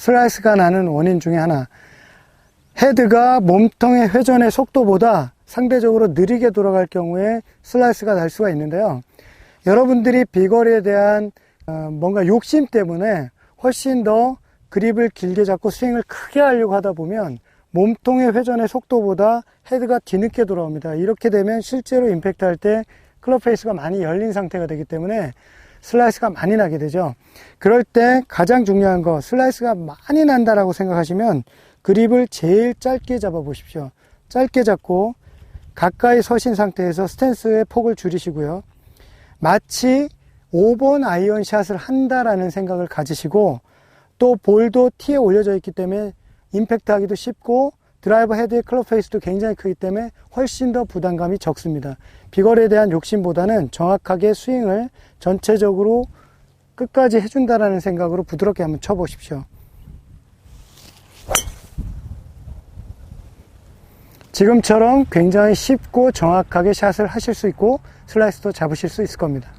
슬라이스가 나는 원인 중에 하나. 헤드가 몸통의 회전의 속도보다 상대적으로 느리게 돌아갈 경우에 슬라이스가 날 수가 있는데요. 여러분들이 비거리에 대한 어, 뭔가 욕심 때문에 훨씬 더 그립을 길게 잡고 스윙을 크게 하려고 하다 보면 몸통의 회전의 속도보다 헤드가 뒤늦게 돌아옵니다. 이렇게 되면 실제로 임팩트 할 때 클럽 페이스가 많이 열린 상태가 되기 때문에 슬라이스가 많이 나게 되죠. 그럴 때 가장 중요한 거 슬라이스가 많이 난다라고 생각하시면 그립을 제일 짧게 잡아 보십시오. 짧게 잡고 가까이 서신 상태에서 스탠스의 폭을 줄이시고요. 마치 5번 아이언 샷을 한다라는 생각을 가지시고 또 볼도 티에 올려져 있기 때문에 임팩트 하기도 쉽고 드라이버 헤드의 클럽 페이스도 굉장히 크기 때문에 훨씬 더 부담감이 적습니다. 비거리에 대한 욕심보다는 정확하게 스윙을 전체적으로 끝까지 해준다라는 생각으로 부드럽게 한번 쳐보십시오. 지금처럼 굉장히 쉽고 정확하게 샷을 하실 수 있고 슬라이스도 잡으실 수 있을 겁니다.